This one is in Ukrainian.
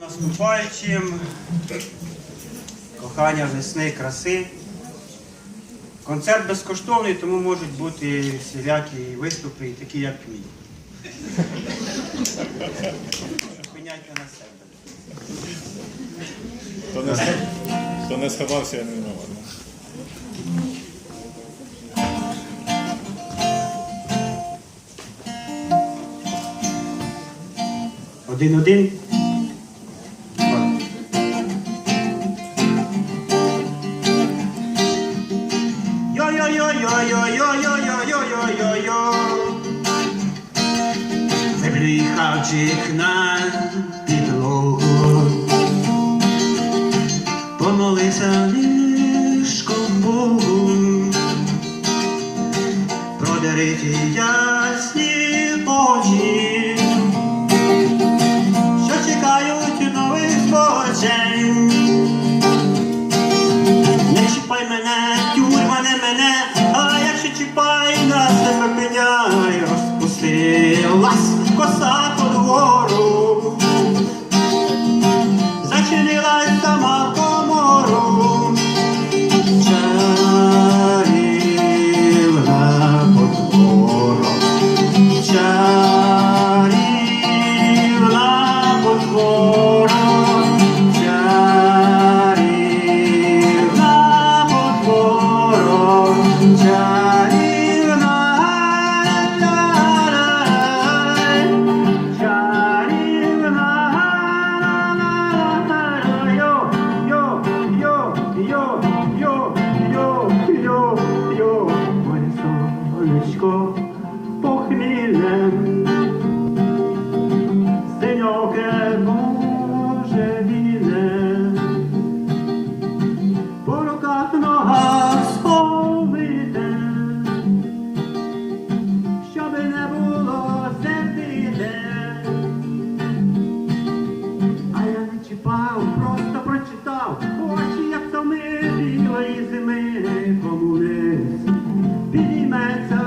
Наступаючим кохання весни, краси. Концерт безкоштовний, тому можуть бути всілякі виступи, такі як мій. Зупиняйте на себе. Хто не, хто не сховався, я не виноват. Один-один. Приїхавчик на підлогу. Помолися ліжком Богу. продериті ясні очі зими помулись, підійметься